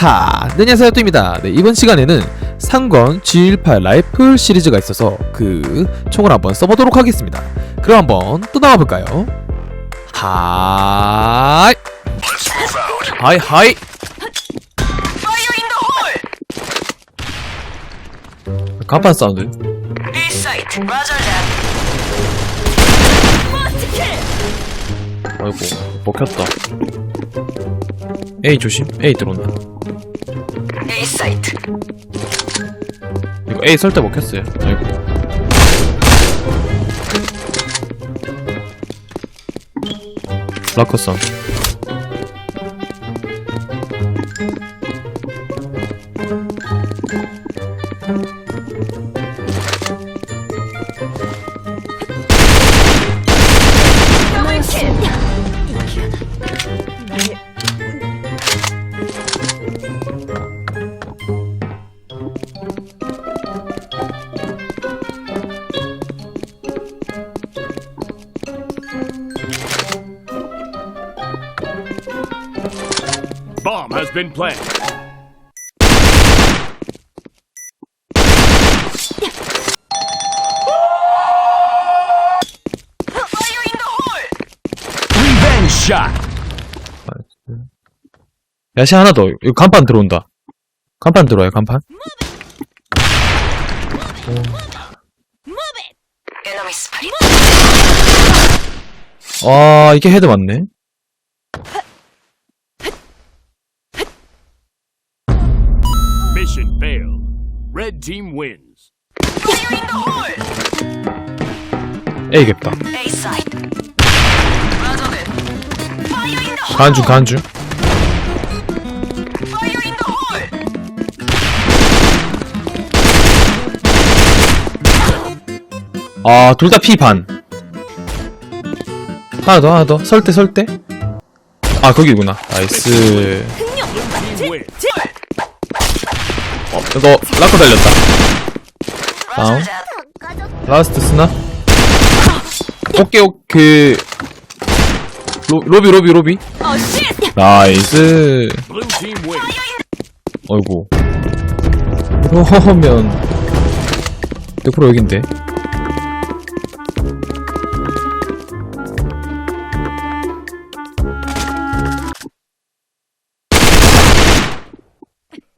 하, 네, 안녕하세요 또입니다. 네, 이번 시간에는 상건 G18 라이플 시리즈가 있어서 그 총을 한번 써보도록 하겠습니다. 그럼 한번 또 나와볼까요? 하이, 하이 하이. 간판 사운드. 아이고 먹혔다. A 조심. A 들어온다. 이거 A 설 때 먹혔어요. 아이고. 라커선. Bomb has been planted. Fire in the hole. Revenge shot. 야시 하나 더. 이거 간판 들어온다. 간판 들어와요, 간판. Enemy spotted. 아, 이게 헤드 맞네. Mission failed. Red team wins. Fire in the hole. A 겠다. A site. Roger that. Fire in the hole. 간주, 간주. Fire in the hole. 아, 둘 다 P 반. 하나 더, 하나 더. 설 때, 설 때. 아, 거기구나. 나이스. Wins. 어, 이거, 라커 달렸다. that. 라스트 스나. 꽃게, 그, 로, 로비, 로비, 로비. 나이스. 어이구. 그러면, 100% 여긴데.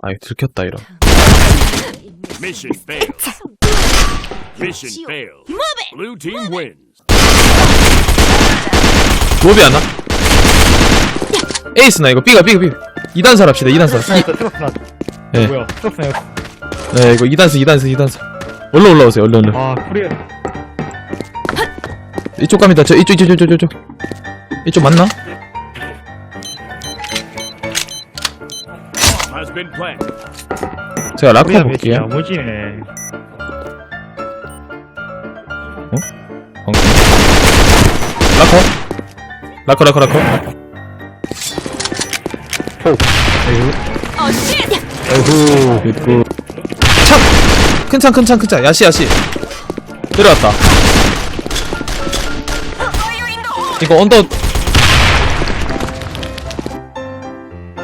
아이, 들켰다, 이런. Mission failed. Mission failed. Blue team wins. 로비 하나? 에이스나, 이거. B가, B가, B. 2단설 합시다, 2단설. 트럭스 트럭스 네. 뭐야 트럭스네요 네, 이거 2단설, 2단설, 2단설. 얼른 올라오세요, 얼른, 얼른. 아 프리에 이쪽 갑니다. 저, 이쪽, 이쪽, 이쪽, 이쪽, 이쪽. 이쪽 맞나? Has been. 제가 라커 프리에 볼게요. 몇이야 무지네 방금. 라커? 라커, 라커, 라커. 어후 그리고. 창! 큰 창, 큰 창, 큰 창. 야시, 야시. hole. 이거 언더.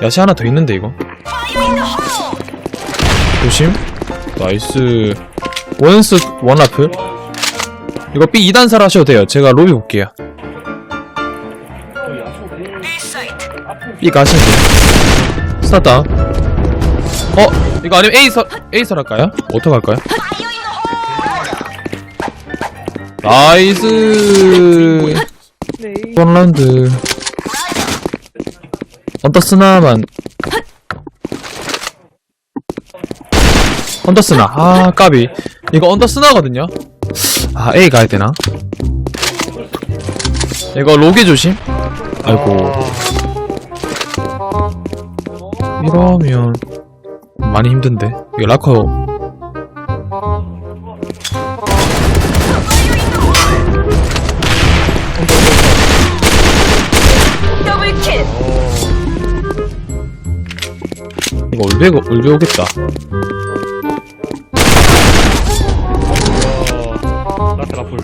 야시 하나 더 있는데, 이거. 조심. 나이스. 원스, 원라프. 이거 B 2단살 하셔도 돼요. 제가 로비 볼게요. B 가시면 돼요. 스타 다운. 어? 이거 아니면 A 설, A 설 할까요? 어떻게 할까요? Fire in the hole. 나이스. 원 라운드. 언더스나만. 언더스나. 아, 까비. 이거 언더스나거든요? 아, A 가야 되나? 이거 로게 조심. 아이고. 이러면 많이 힘든데. 이거 라커. 이거 울베 울베 오겠다. 어 라트 라풀.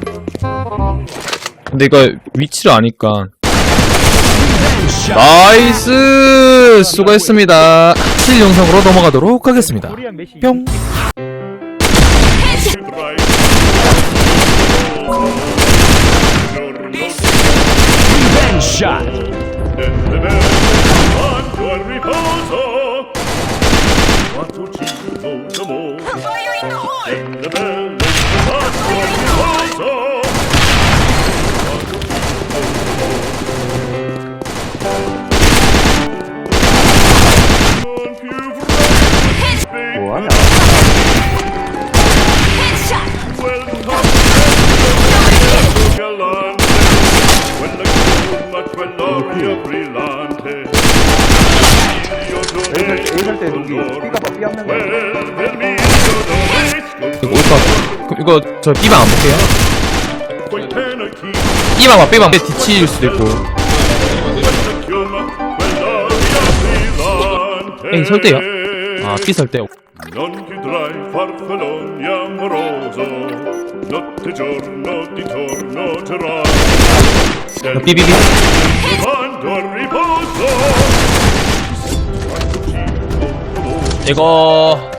근데 이거 위치를 아니까. 나이스! 수고했습니다. 실 영상으로 넘어가도록 하겠습니다. 뿅. Quanto. Quanto 때 여기 삐가 이거 어디서 그럼 이거 저 B방 안 볼게요 B방 봐 B방 뒤치일 수도 있고. 에이, 설대요. 아 B 설대 Non chiudrai farfalloni amoroso, notte e giorno ti tornogerai. Del Bbb quando al riposo. 이거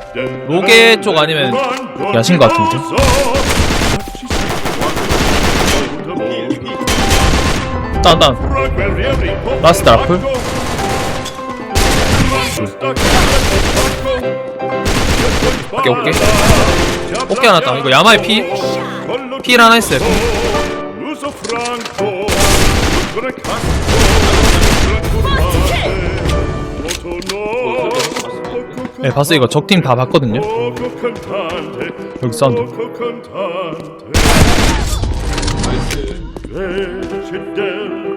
로게 쪽 아니면 야신 것 같은데? 다운 라스트 라플? 오케이 오케이. 오케이 하나 다운 이거 야마의 P P 하나 했어요 L'uso 네 봤어 이거 적팀 다 봤거든요. 여기 사운드.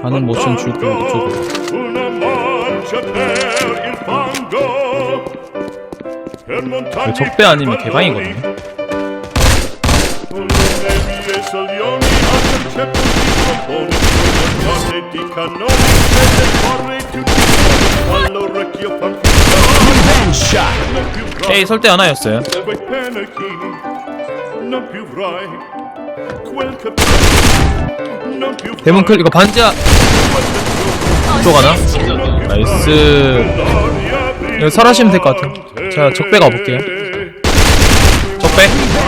가는 모션 주고 이쪽으로. montagne 적배 아니면 개방이거든요 E 에이 설대 하나였어요 più 대문 클 이거 반지하 쪽 하나? 나이스 이거 설하시면 될 것 같아요 자 적배 가볼게요 적배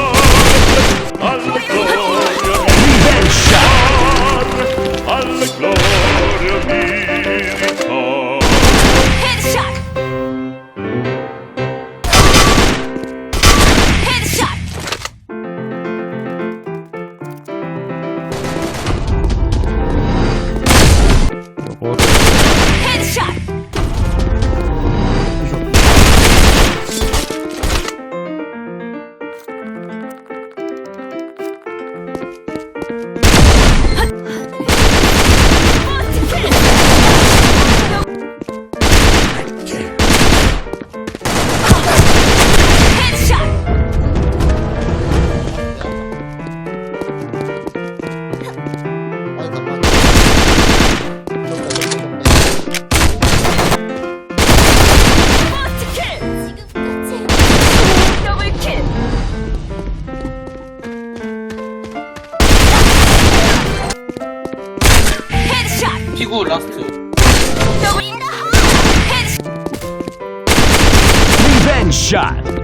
revenge shot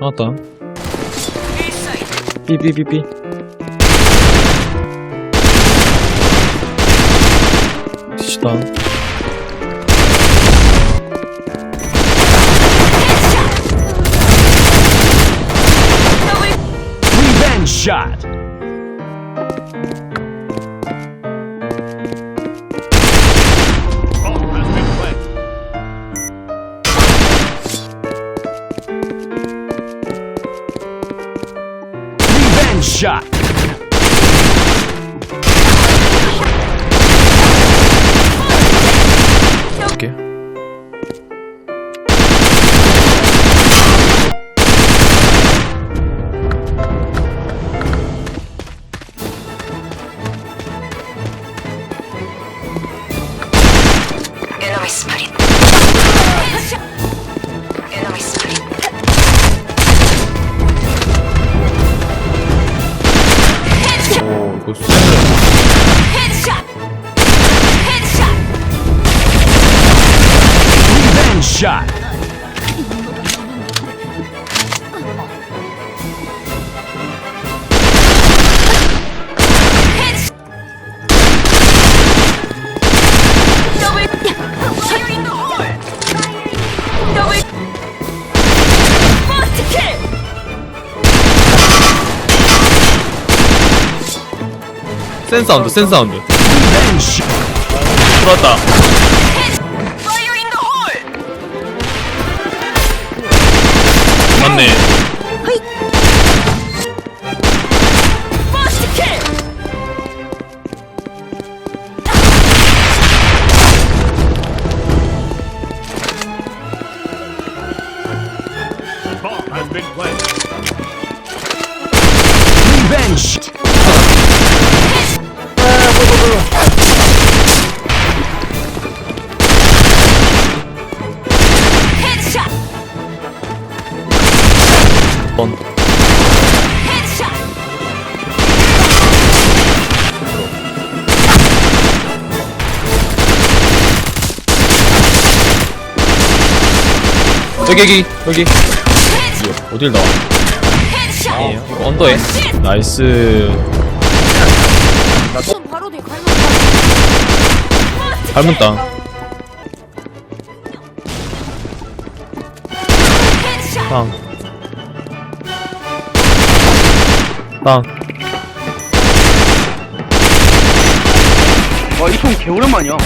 나왔다 삐삐삐 aslan. Revenge shot. Revenge shot. Восьмой. 센 사운드 센 사운드. 들어왔다. 번. Headshot. 여기 여기 여기. 이거 어딜 나와? 아니에요. 이거 언더에. 나이스. 바로 뒤에 갈면 닮은 땅. Headshot. 땅. 땅. 와, 이총 개오랜만이야.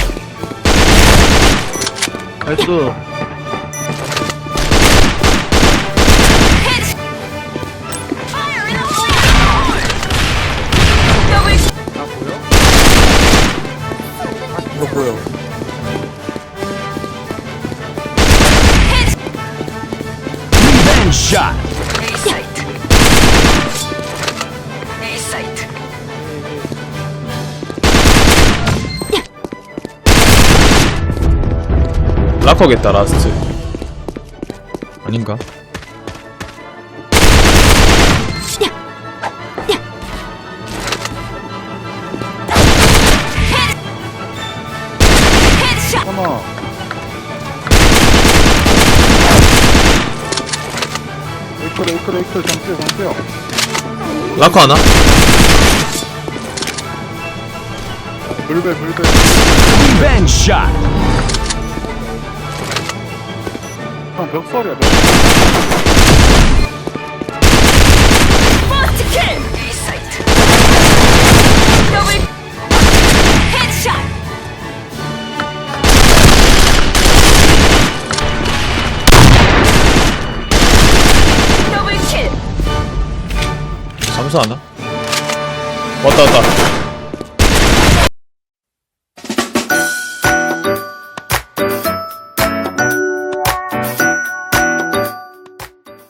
나이스. 이거 보여. Revenge shot. 락커겠다 라스트. 아닌가? Headshot. 하나. 에이클, 에이클, 에이클, 장수요, 장수요. 락커 하나? 불배, 불배. Revenge 형, 벽설이야, 벽. First kill. A site. Double. Headshot. Double kill. 잠수 하나? 왔다 왔다.